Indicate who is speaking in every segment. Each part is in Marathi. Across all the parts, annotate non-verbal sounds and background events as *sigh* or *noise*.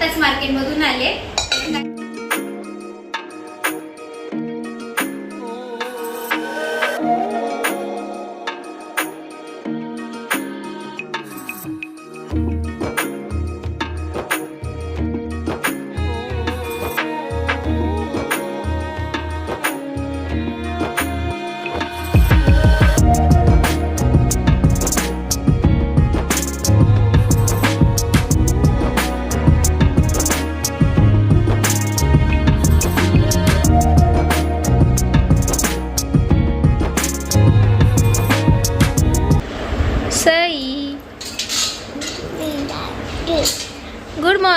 Speaker 1: आत्ताच मार्केटमधून आले.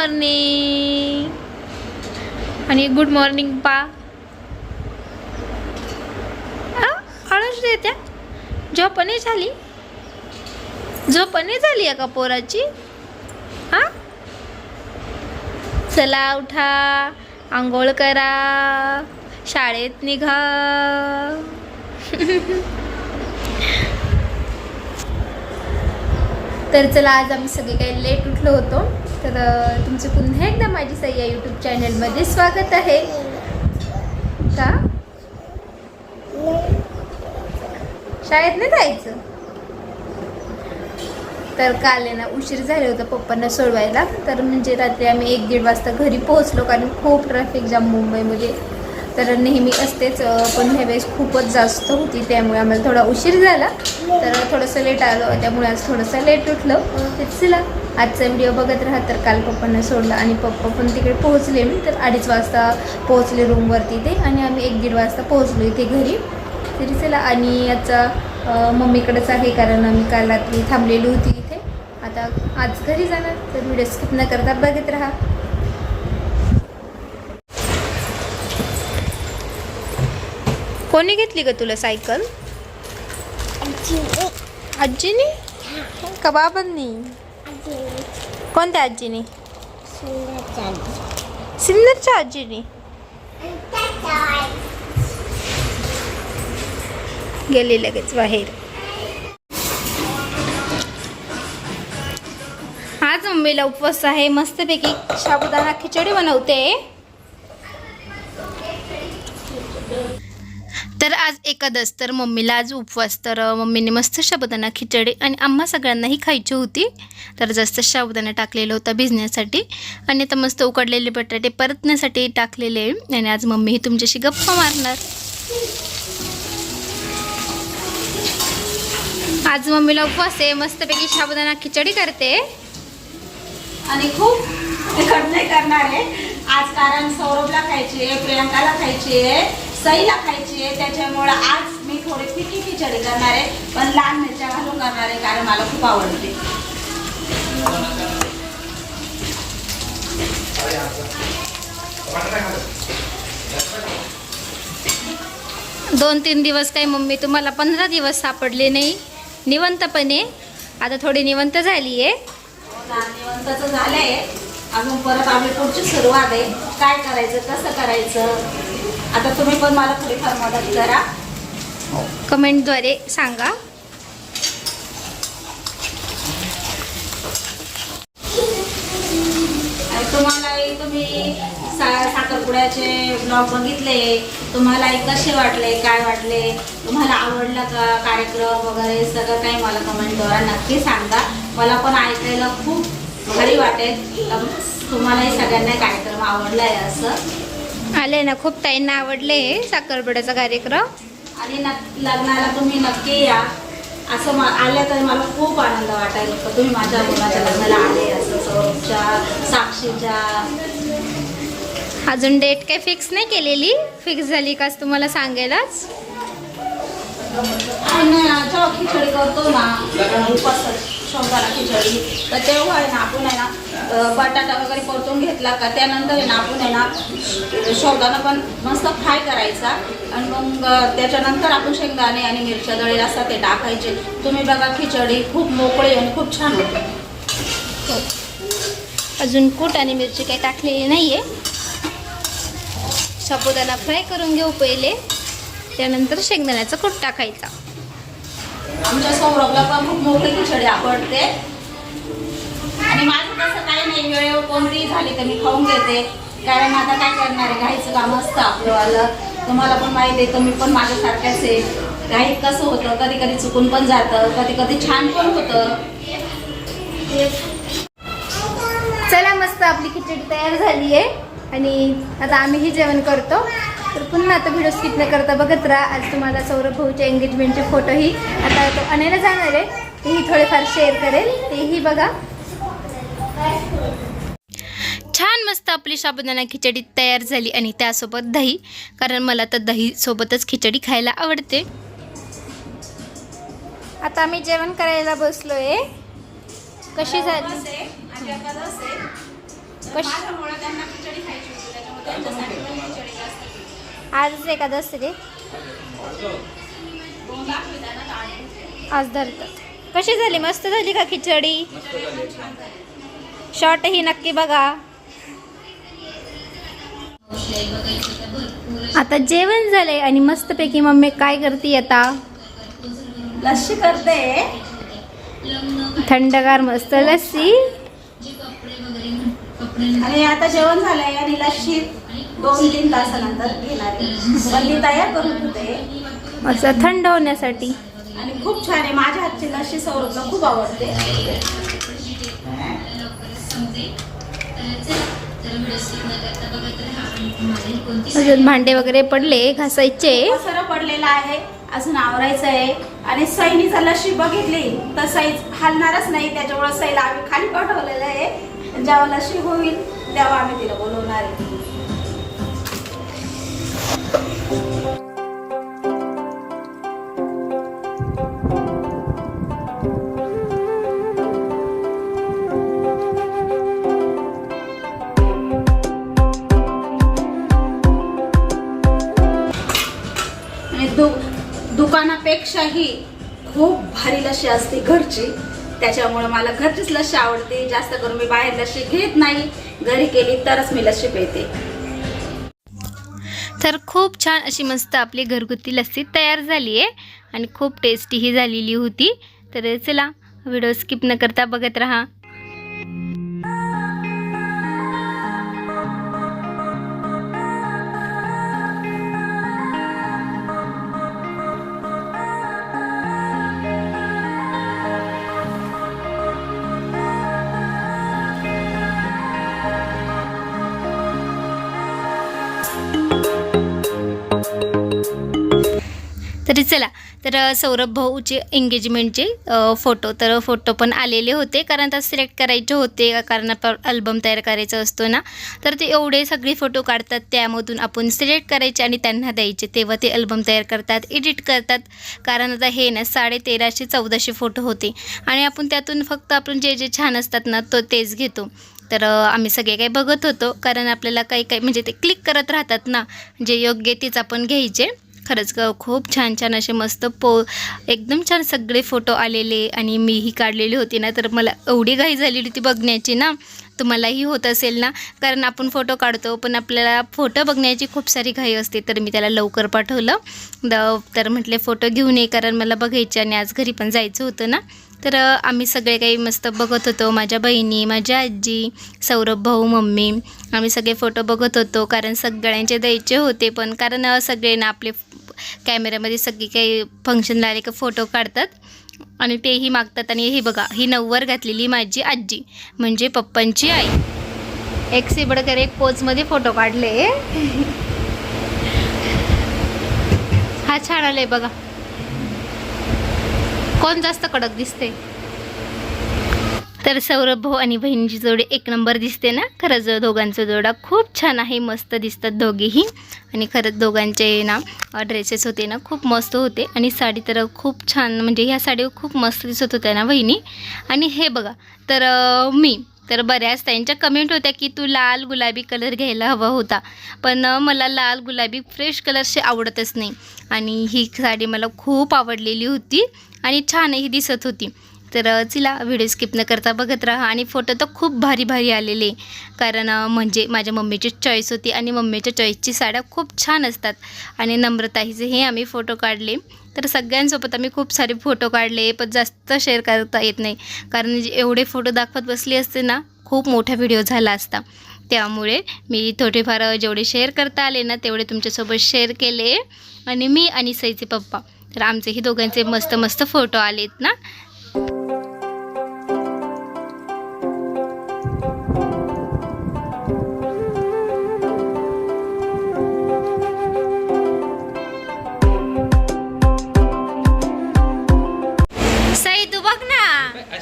Speaker 1: मॉर्निंग आणि गुड मॉर्निंग पा आळस देत्या झोपणे झाली? झोपणे झाली आहे का पोराची? हा? चला उठा आंघोळ करा शाळेत निघा. *laughs* तर चला आज आम्ही सगळे काही लेट उठलो होतो. तर तुमचं पुन्हा एकदा माझी सई या यूट्यूब चॅनलमध्ये स्वागत आहे. का? शाळेत नाही जायचं? तर काल आहे ना उशीर झाले होता पप्पांना सोडवायला. तर म्हणजे रात्री आम्ही एक दीड वाजता घरी पोहोचलो कारण खूप ट्रॅफिक जाम मुंबईमध्ये. तर नेहमी असतेच पण ह्या वेळेस खूपच जास्त होती त्यामुळे आम्हाला थोडा उशीर झाला. तर थोडंसं लेट आलो त्यामुळे आज थोडंसं लेट उठलं. तर आजचा व्हिडिओ बघत राहा. तर काल पप्पांना सोडला आणि पप्पा पण तिकडे पोहोचले. मी तर अडीच वाजता पोहोचले रूमवरती ते आणि आम्ही एक दीड वाजता पोहोचलो इथे घरी. तरी चला आणि याचा मम्मीकडंच आहे कारण आम्ही काल रात्री थांबलेली होती इथे. आता आज घरी जाणार तर व्हिडिओ स्किप न करता बघत राहा. कोणी घेतली ग तुला सायकल? आजीनी. का बाबांनी? कोणत्या आजीनी? सिन्नरच्या आजीनी. गेली लगेच बाहेर. आज मम्मीला उपवास आहे. मस्तपैकी साबुदाणा खिचडी बनवते. तर आज एकादस तर मम्मीला आज उपवास तर मम्मीने मस्त शाबुदाना खिचडी आणि आम्हा सगळ्यांनाही खायची होती. तर जास्त शाबुदाना टाकलेला होता भिजण्यासाठी आणि आता मस्त उकडलेले बटाटे परतण्यासाठी टाकलेले आहे. आणि आज मम्मी ही तुमच्याशी गप्पा मारणार. आज मम्मीला उपवास आहे. मस्तपैकी शाबुदाना खिचडी करते.
Speaker 2: आणि खूप तिखट नाही करणार. आहे आज कारण सौरभला खायची आहे प्रियंकाला खायची आहे सईला खायची आहे. त्याच्यामुळं आज मी थोडी फिकी खिचडी करणार आहे पण लाल मिरच्या घालून करणार आहे कारण मला खूप आवडते.
Speaker 1: दोन तीन दिवस काही मम्मी तुम्हाला पंधरा दिवस सापडले नाही. निवंतपणे. आता थोडी निवंत झाली आहे.
Speaker 2: निवंताचं झालंय. अजून परत आपली पुढची सुरुवात आहे. काय करायचं कसं करायचं? आता तुम्ही पण मला थोडीफार मदत करा.
Speaker 1: कमेंटद्वारे सांगा.
Speaker 2: आणि तुम्हालाही तुम्ही सा साखरपुड्याचे ब्लॉग बघितले. तुम्हालाही कसे वाटले काय वाटले? तुम्हाला आवडला का कार्यक्रम वगैरे? सगळं काही मला कमेंटद्वारे नक्की सांगा. मला पण ऐकायला खूप भारी वाटेल. तुम्हालाही सगळ्यांना कार्यक्रम आवडला आहे असं.
Speaker 1: आले ना खूप ताईंना आवडले साखरपुड्याचा कार्यक्रम.
Speaker 2: आणि लग्नाला तुम्ही नक्की या. असं मा आल्या तर मला खूप आनंद वाटायला का तुम्ही माझ्या मुलाच्या लग्नाला आले असं साक्षीच्या.
Speaker 1: अजून डेट काही फिक्स नाही केलेली? फिक्स झाली काच तुम्हाला सांगेलच
Speaker 2: करतो ना. उपास शंभराला खिचडी. तर तेव्हा आहे ना आपण आहे ना बटाटा वगैरे परतून घेतला का त्यानंतर आहे ना आपण आहे ना शौदाना पण मस्त फ्राय करायचा. आणि मग त्याच्यानंतर आपण शेंगदाणे आणि मिरच्या दळी असतात ते टाकायचे. तुम्ही बघा खिचडी खूप मोकळी आणि खूप छान होते. हो.
Speaker 1: अजून कूट आणि मिरची काही टाकलेली नाही आहे साबुदाणा फ्राय करून घेऊ पहिले. त्यानंतर शेंगदाण्याचा कूट टाकायचा.
Speaker 2: आमच्या सौरभला पण खूप मोठी खिचडी आवडते. आणि माझं तसं काही नाही वेळेवर कोणतीही झाली तर मी खाऊन घेते. कारण आता काय करणार आहे? घाईचं काम असतं आपलंवालं तुम्हाला पण माहिती आहे तुम्ही पण माझ्यासारख्याच आहे. घाईत कसं होतं? कधी कधी चुकून पण जातं. कधी कधी छान पण होतं.
Speaker 1: चला मस्त आपली खिचडी तयार झाली आहे. आणि आता आम्हीही जेवण करतो. तर पुन्हा आता व्हिडिओ स्किप न करता बघत राहा. आज तुम्हाला सौरभ भाऊच्या एंगेजमेंटचे फोटोही आता तो आणायला जाणार आहे. तेही थोडेफार शेअर करेल. तेही बघा. छान मस्त आपली साबुदाणा खिचडी तयार झाली आणि त्यासोबत दही कारण मला तर दही सोबतच खिचडी खायला आवडते. आता आम्ही जेवण करायला बसलोय. कशी झाली?
Speaker 2: उपवास आहे, आहे. तर
Speaker 1: कशी-
Speaker 2: माझ्यामुळे त्यांना खिचडी खायची होती त्याच्यामुळे त्यांच्यासाठी पण खिचडी जास्त केली.
Speaker 1: आज एकादश रे
Speaker 2: दोन दाखवी त्यांना ताट.
Speaker 1: आज धरतात. कशी झाली? मस्त झाली का खिचडी? शॉर्ट ही नक्की बघा. आता जेवण झालंय आणि मस्तपैकी मम्मी काय करते आता?
Speaker 2: लस्सी करते.
Speaker 1: थंडगार मस्त लस्सी.
Speaker 2: आणि आता जेवण झालंय आणि लस्सी दोन तीन तासानंतर घेणार आहे. पण ती तयार करून
Speaker 1: असं थंड होण्यासाठी.
Speaker 2: आणि खूप छान आहे. माझ्या हातची लस्सी सौरभला खूप आवडते.
Speaker 1: अजून भांडे वगैरे पडले घासायचे.
Speaker 2: पसरा पडलेला आहे. अजून आवरायचं आहे. आणि सैनीचा लस्सी बघितली तर सई हलणारच नाही. त्याच्यामुळे सईला आम्ही खाली पाठवलेलं आहे. जेव्हा लस्सी होईल तेव्हा आम्ही तिला बोलवणार आहे. दुकानापेक्षाही खूप भारी लशी असते घरची. त्याच्यामुळे मला घरचीच लशी आवडते. जास्त करून मी बाहेर लशी घेत नाही. घरी केली तरच मी लशी पिते.
Speaker 1: तर खूप छान अशी मस्त आपली घरगुती लस्सी तयार झाली आहे आणि खूप टेस्टीही झालेली होती. तर चला व्हिडिओ स्किप न करता बघत राहा. तर सौरभ भाऊचे एंगेजमेंटचे फोटो तर फोटो पण आलेले होते. कारण आता सिलेक्ट करायचे होते. कारण अल्बम तयार करायचा असतो ना. तर ते एवढे सगळे फोटो काढतात. त्यामधून आपण सिलेक्ट करायचे आणि त्यांना द्यायचे. तेव्हा ते अल्बम तयार करतात. एडिट करतात. कारण आता हे ना साडे तेराशे चौदाशे फोटो होते. आणि आपण त्यातून फक्त आपण जे जे छान असतात ना तो तेच घेतो. तर आम्ही सगळे काही बघत होतो. कारण आपल्याला काही काही म्हणजे ते क्लिक करत राहतात ना. जे योग्य तेच आपण घ्यायचे. खरंच ग खूप छान छान असे मस्त पो एकदम छान सगळे फोटो आलेले आणि मीही काढलेली होती ना तर मला एवढी घाई झालेली होती बघण्याची ना तुम्हालाही होत असेल ना कारण आपण फोटो काढतो पण आपल्याला फोटो बघण्याची खूप सारी घाई असते तर मी त्याला लवकर पाठवलं. द तर म्हटले फोटो घेऊन ये कारण मला बघायचे आणि आज घरी पण जायचं होतं ना. तर आम्ही सगळे काही मस्त बघत होतो माझ्या बहिणी माझ्या आजी सौरभ भाऊ मम्मी आम्ही सगळे फोटो बघत होतो कारण सगळ्यांचे द्यायचे होते पण कारण सगळे ना आपले कॅमेऱ्यामध्ये सगळी काही फंक्शनला आले का फोटो काढतात. आणि तेही मागतात. आणि हे बघा ही नऊवर घातलेली माझी आजी म्हणजे पप्पांची आई. एक सिबडकर एक पोजमध्ये फोटो काढले. हा छान आलाय बघा. कोण जास्त कडक दिसते तर सौरभ भाऊ आणि बहिणीची जोडी एक नंबर दिसते ना? खरंच दोघांचा जोडा खूप छान आहे मस्त दिसतात दोघेही. आणि खरंच दोघांचे ना ड्रेसेस होते ना खूप मस्त होते. आणि साडी तर खूप छान म्हणजे ह्या साडीवर खूप मस्त दिसत होत्या ना बहिणी? आणि हे बघा तर मी तर बऱ्याच त्यांच्या कमेंट होत्या की तू लाल गुलाबी कलर घ्यायला हवा होता. पण मला लाल गुलाबी फ्रेश कलरशी आवडतच नाही. आणि ही साडी मला खूप आवडलेली होती आणि छानही दिसत होती. तर अ, चला व्हिडिओ स्किप न करता बघत राहा आणि फोटो तर खूप भारी भारी आलेले. कारण म्हणजे माझ्या मम्मीची चॉईस होती आणि मम्मीच्या चॉईसची साड्या खूप छान असतात आणि नम्रताईचे हे आम्ही फोटो काढले. तर सगळ्यांसोबत आम्ही खूप सारे फोटो काढले पण जास्त शेअर करता येत नाही. कारण जे एवढे फोटो दाखवत बसले असते ना खूप मोठा व्हिडिओ झाला असता. त्यामुळे मी थोडेफार जेवढे शेअर करता आले ना तेवढे तुमच्यासोबत शेअर केले आणि मी आणि सईचे पप्पा. तर आमचेही दोघांचे मस्त मस्त फोटो आलेत ना.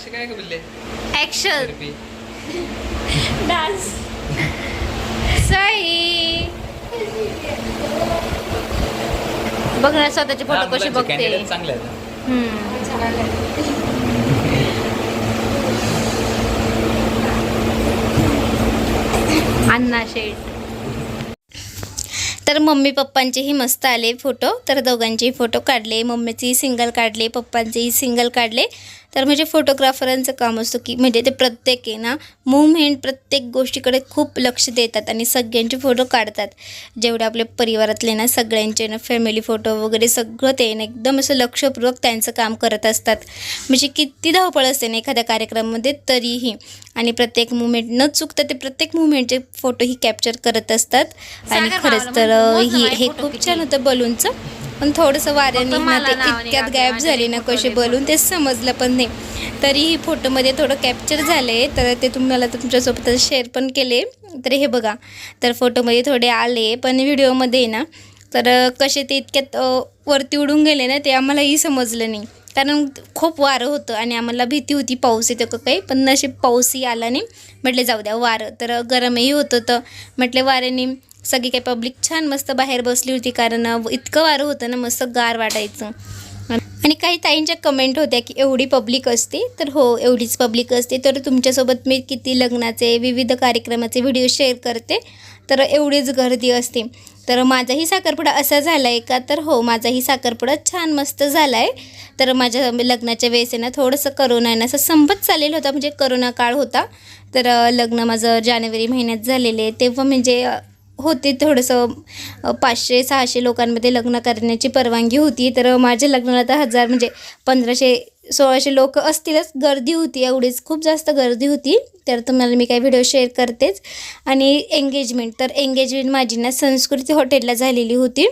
Speaker 3: असे काय बोलले?
Speaker 1: Action dance Sai. बघ ना स्वतःचे फोटो कसे बघते.
Speaker 3: चांगले.
Speaker 1: अण्णा शेठ. तर मम्मी पप्पांचेही मस्त आले फोटो तर दोघांचेही फोटो काढले. मम्मीचेही सिंगल काढले पप्पांचेही सिंगल काढले. तर म्हणजे फोटोग्राफरांचं काम असतं की म्हणजे ते प्रत्येक आहे ना मुवमेंट प्रत्येक गोष्टीकडे खूप लक्ष देतात आणि सगळ्यांचे फोटो काढतात. जेवढे आपल्या परिवारातले ना सगळ्यांचे ना फॅमिली फोटो वगैरे सगळं ते ना एकदम असं लक्षपूर्वक त्यांचं काम करत असतात. म्हणजे किती धावपळ असते ना एखाद्या कार्यक्रमामध्ये तरीही. आणि प्रत्येक मुवमेंट न चुकता ते प्रत्येक मुवमेंटचे फोटोही कॅप्चर करत असतात. आणि खरंच तर ही हे खूप छान होतं बलूनचं पण थोडंसं वाऱ्याने इतक्यात गायब झाले ना कसे बलून ते समजलं पण नाही. तरीही फोटोमध्ये थोडं कॅप्चर झाले तर ते तुम्हाला तर तुमच्यासोबत शेअर पण केले. तर हे बघा तर फोटोमध्ये थोडे आले पण व्हिडिओमध्ये ना तर कसे ते इतक्यात वरती उडून गेले ना ते आम्हालाही समजलं नाही. कारण खूप वारं होतं आणि आम्हाला भीती होती पाऊस येतो का काही पण नशीब पाऊसही आला नाही. म्हटले जाऊ द्या वारं. तर गरमही होत होतं. म्हटले वाऱ्याने सगळी काही पब्लिक छान मस्त बाहेर बसली होती कारण इतकं वारं होतं ना मस्त गार वाटायचं. आणि काही ताईंच्या कमेंट होत्या की एवढी पब्लिक असते तर हो एवढीच पब्लिक असते. तर तुमच्यासोबत मी किती लग्नाचे विविध कार्यक्रमाचे व्हिडिओ शेअर करते तर एवढीच गर्दी असते. तर माझाही साखरपुडा असा झाला आहे का? तर हो माझाही साखरपुडा छान मस्त झाला आहे तर माझ्या लग्नाच्या वेळेस आहे ना थोडंसं करोना आहे ना असं संपत चाललेलं होता. म्हणजे करोना काळ होता तर लग्न माझं जानेवारी महिन्यात झालेले तेव्हा म्हणजे होते थोडंसं पाचशे सहाशे लोकांमध्ये लग्न करण्याची परवानगी होती. तर माझ्या लग्नाला तर हजार म्हणजे पंधराशे सोळाशे लोक असतीलच. गर्दी होती एवढीच खूप जास्त गर्दी होती. तर तुम्हाला मी काही व्हिडिओ शेअर करतेच. आणि एंगेजमेंट तर एंगेजमेंट माझी ना संस्कृती हॉटेलला झालेली होती.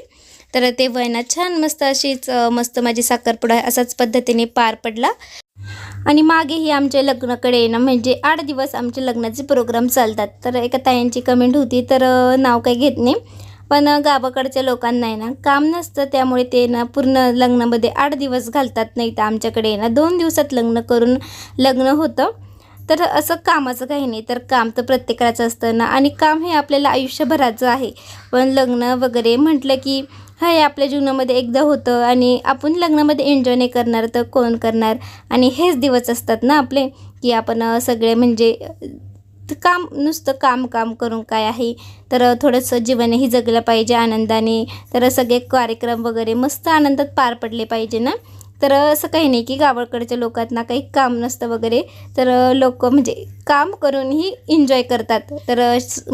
Speaker 1: तर तेव्हा आहे ना छान मस्त अशीच मस्त माझी साखरपुडा असाच पद्धतीने पार पडला. आणि मागेही आमच्या लग्नाकडे ना म्हणजे आठ दिवस आमचे लग्नाचे प्रोग्राम चालतात. तर एका ताईंची कमेंट होती तर नाव काही घेत नाही. पण गावाकडच्या लोकांना आहे ना काम नसतं त्यामुळे ते ना पूर्ण लग्नामध्ये आठ दिवस घालतात नाही तर आमच्याकडे ना दोन दिवसात लग्न करून लग्न होतं. तर असं कामाचं काही नाही तर काम तर प्रत्येकाचं असतं ना. आणि काम हे आपल्याला आयुष्यभराचं आहे. पण लग्न वगैरे म्हटलं की हे आपल्या जीवनामध्ये एकदा होतं आणि आपण लग्नामध्ये एन्जॉय नाही करणार तर कोण करणार? आणि हेच दिवस असतात ना आपले की आपण सगळे म्हणजे काम नुसतं काम काम करून काय आहे? तर थोडंसं जीवनही जगलं पाहिजे आनंदाने. तर सगळे कार्यक्रम वगैरे मस्त आनंदात पार पडले पाहिजे ना? तर असं काही नाही की गावाकडच्या लोकांना काही काम नसतं वगैरे. तर लोक म्हणजे काम करूनही एन्जॉय करतात. तर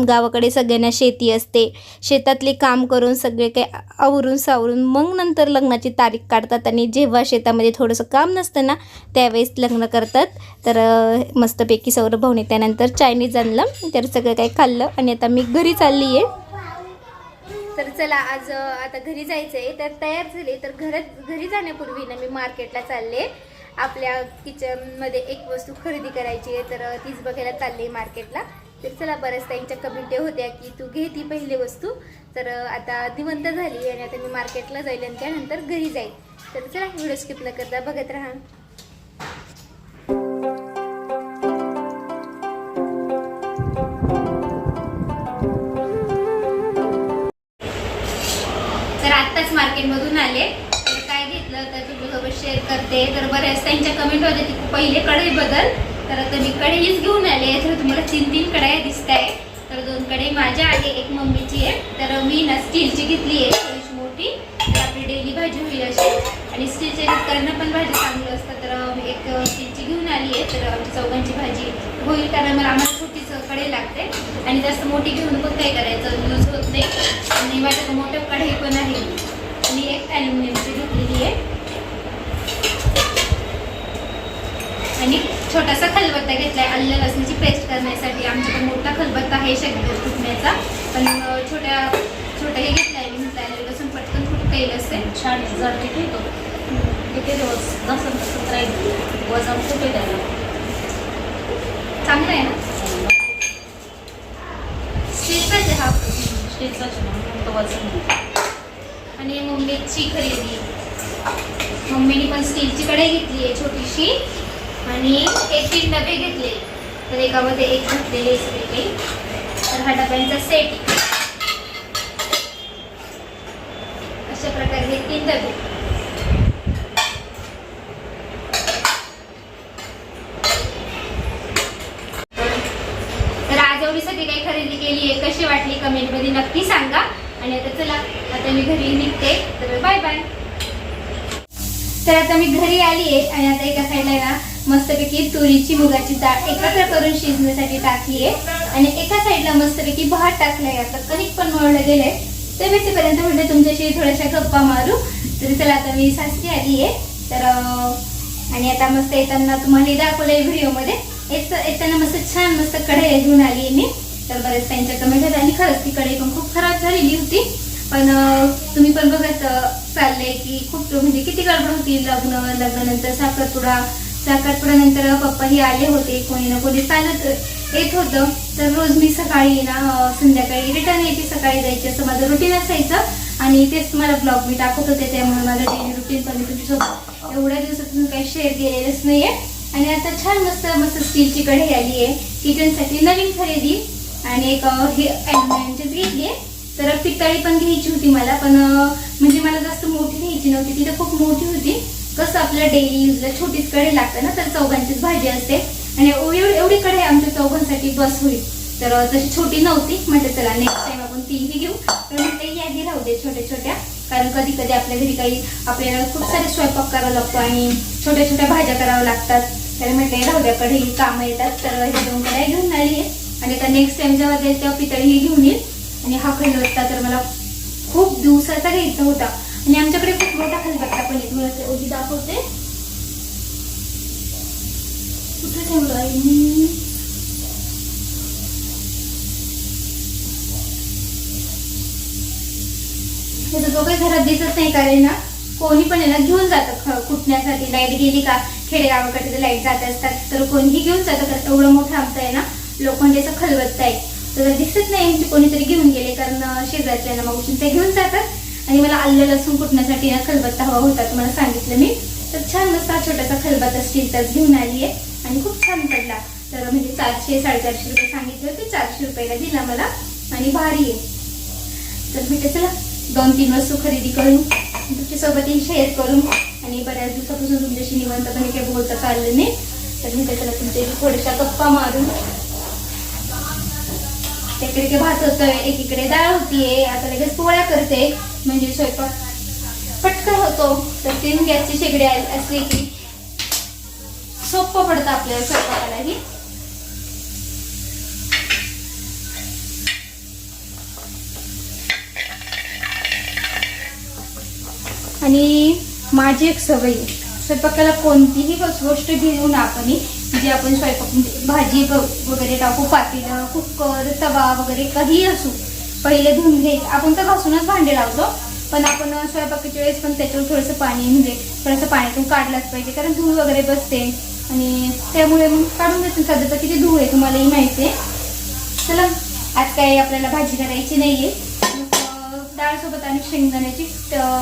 Speaker 1: गावाकडे सगळ्यांना शेती असते. शेतातले काम करून सगळे काही आवरून सावरून मग नंतर लग्नाची तारीख काढतात आणि जेव्हा शेतामध्ये थोडंसं काम नसतं ना त्यावेळेस लग्न करतात. तर मस्तपैकी सौरभ भाऊने त्यानंतर चायनीज आणलं. तर सगळं काही खाल्लं आणि आता मी घरी चालली आहे तर चला आज आता घरी जायचं आहे तर तयार झाले. तर घरात घरी जाण्यापूर्वी ना मी मार्केटला चालले. आपल्या किचनमध्ये एक वस्तू खरेदी करायची आहे तर तीच बघायला चालली मार्केटला तर चला बऱ्याच त्यांच्या कमिटी होत्या की तू घे ती पहिली वस्तू. तर आता दिवंत झाली आणि आता मी मार्केटला जाईल आणि त्यानंतर घरी जाईल. तर चला व्हिडिओ स्किप न करता बघत राहा. मार्केटमधून आले. तर काय घेतलं? तर तुमच्यासोबत शेअर करते. तर बऱ्याच त्यांच्या कमेंट होते की पहिले कढई बदल. तर आता मी कढईच घेऊन आले. तर तुम्हाला तीन तीन कढाया दिसत आहे तर दोन कढई माझ्या आहे एक मम्मीची आहे तर मी ना स्टीलची घेतली आहे थोडीशी मोठी. तर आपली डेली भाजी होईल अशी. आणि स्टीलच्या करणं पण भाजी चांगलं असतं तर एक स्टीलची घेऊन आली आहे. तर आमची चौघांची भाजी होईल कारण मला आम्हाला छोटीच कढई लागते. आणि जास्त मोठी घेऊन पण काय करायचं यूज होत नाही. आणि माझ्याकडे मोठं कढई पण आहे. मी एक ॲल्युमिनियमची घेतलेली आहे. आणि छोटासा खलबत्ता घेतला आहे आल्लं लसणाची पेस्ट करण्यासाठी आमच्याकडे मोठा खलबत्ता आहे शेगदार फुटण्याचा. पण छोट्या छोट्याही हे आहे मी म्हटलं आलं लसूण पटकन फुटता येईल असते
Speaker 2: छान जर ठीक येतो. किती दिवस नसेल तसं राहील. वजन खूप येतं
Speaker 1: चांगलं आहे ना? स्टीलचाच हा.
Speaker 2: स्टीलचाच वजन
Speaker 1: आणि मम्मीची खरेदी. मम्मीने पण स्टीलची कढई घेतली आहे छोटीशी. आणि हे तीन डबे घेतले. तर एकामध्ये एक घातलेले सगळे तर हा डब्यांचा सेट अशा प्रकारे हे तीन डबे तर आज एवढी सगळी काही खरेदी केली आहे कशी वाटली कमेंटमध्ये नक्की सांगा आणि आता चला आता मी घरी निघते. तर बाय बाय. तर आता मी घरी आली आहे आणि आता एका साईडला ना मस्तपैकी तुरीची मुगाची डाळ एकत्र करून शिजण्यासाठी टाकली आहे. आणि एका साईडला मस्तपैकी भात टाकलाय. आता कणिक पण मळलं गेलंय. तर भेटेपर्यंत म्हणजे तुमच्याशी थोड्याशा गप्पा मारू. तर चला आता मी सासरी आली आहे. तर आणि आता मस्त येताना तुम्हाला दाखवलंय व्हिडिओमध्ये. येताना मस्त छान मस्त कढई घेऊन आली आहे मी. तर बरेच त्यांच्या कमेंट आणि खरंच ती कढई पण खूप खराब झालेली होती. पण तुम्ही पण बघत चाललंय की खूप म्हणजे किती गडबड होती लग्न लग्नानंतर साखरपुडा. साखरपुड्यानंतर पप्पाही आले होते कोणी ना कोणी चालत येत होतं. तर रोज मी सकाळी ना संध्याकाळी रिटर्न यायची सकाळी जायची. असं माझं रुटीन असायचं आणि तेच तुम्हाला ब्लॉग मी टाकत होते त्यामुळे माझं डेली रुटीन पण मी तुमच्यासोबत एवढ्या दिवसातून काही शेअर केलेलंच नाहीये. आणि आता छान मस्त मस्त स्टीलची कढई आली आहे. किचनसाठी नवीन खरेदी आणि एक हे ॲल्युमिनियमचीच घेतली आहे तर पितळी पण घ्यायची होती मला पण म्हणजे मला जास्त मोठी घ्यायची नव्हती. तिथे खूप मोठी होती. कसं आपल्या डेली युजला छोटीच कढई लागते ना तर चौघांचीच भाजी असते. आणि एवढी एवढी कढई आमच्या चौघांसाठी बस होईल. तर जशी तशी छोटी नव्हती म्हटलं चला नेक्स्ट टाइम आपण तीही घेऊ. तर म्हटलं यादी राहू दे छोट्या छोट्या कारण कधी कधी आपल्या घरी काही आपल्याला खूप सारे स्वयंपाक करावा लागतो आणि छोट्या छोट्या भाज्या कराव्या लागतात. तर म्हटलं राहू द्या कढई कामं येतात. तर हे दोन कढई घेऊन आली आहे. आणि आता नेक्स्ट टाइम जेव्हा जाईल तेव्हा पितळी ही घेऊन येईल. आणि हा खलबत्ता तर मला खूप दिवसाचा घ्यायचा होता. आणि आमच्याकडे खूप मोठा खलबत्ता पण आहे. तुम्हाला उभी दाखवते. कुठे ठेवलं आहे मी? हे तर घरात दिसत नाही कारण ना? कोणी पण आहे ना घेऊन जातं कुटण्यासाठी लाइट गेली का? खेडेगावाकडे लाइट जात असतात. तर कोणीही घेऊन जातं एवढं मोठं आमचं आहे ना लोखंडेचं खलबत्ता आहे. तर दिसत नाही म्हणजे कोणीतरी घेऊन गेले कारण शेजारच्या ना मावशी ते घेऊन जातात. आणि मला आलं लसूण कुटण्यासाठी ना खलबत्ता हवा होता तुम्हाला सांगितलं मी. तर छान मस्त हा छोटासा खलबत्ता स्टीलचाच घेऊन आली आहे. आणि खूप छान पडला. तर म्हणजे चारशे साडेचारशे रुपये सांगितले होते. चारशे रुपयाला दिला मला. आणि भारी आहे. तर मी चला दोन तीन वस्तू खरेदी करून तुमच्यासोबतही शेअर करून आणि बऱ्याच दिवसापासून तुमच्याशी निवांतपणे काही बोलता चाललं नाही. तर मी त्याच्याला तुमच्या थोड्याशा गप्पा मारून त्याकडे ते भात होतोय एकीकडे डाळ होतीये आता लगेच पोळ्या करते. म्हणजे स्वयंपाक पटकन होतो. तर तीन गॅसची शेगडी असली की सोपं पडतं आपल्याला स्वयंपाकालाही आणि माझी एक सवय स्वयंपाकाला कोणतीही गोष्ट गोष्ट घेऊन आपण जे आपण स्वयंपाक म्हणजे भाजी वगैरे टाकू पातेलं कुकर तवा वगैरे काही असू. पहिले धुवून घ्यायचं आपण तर घासूनच भांडे लावतो पण आपण स्वयंपाकाच्या वेळेस पण त्याच्यावर थोडंसं पाणी म्हणजे थोडंसं पाण्यातून काढलंच पाहिजे कारण धूळ वगैरे बसते. आणि त्यामुळे मग काढून देतो. सध्या तर किती धूळ आहे तुम्हालाही माहिती आहे. चला आज काही आपल्याला भाजी करायची नाहीये. डाळ सोबत आणि शेंगदाण्याची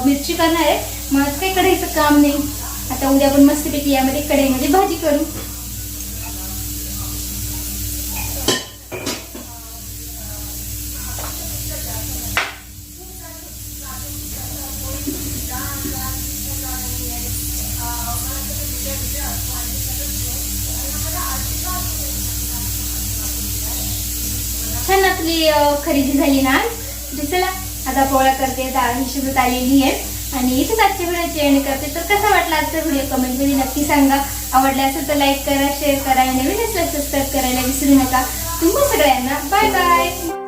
Speaker 1: मिरची करणार आहे. मग काही कढईचं काम नाही. आता उद्या आपण मस्तपैकी यामध्ये कढईमध्ये भाजी करू. खरेदी झाली ना? तर चला आता पोळ्या करते डाळ ही शिजत आलेली आहे. आणि इथेच आजच्या व्हिडिओची एंड करते. तर कसा वाटला आजचा व्हिडिओ? कमेंटमध्ये नक्की सांगा. आवडला असेल तर लाईक करा शेअर करा. नवीन असल्यास सबस्क्राईब करायला विसरू नका. तुम्हा सगळ्यांना बाय बाय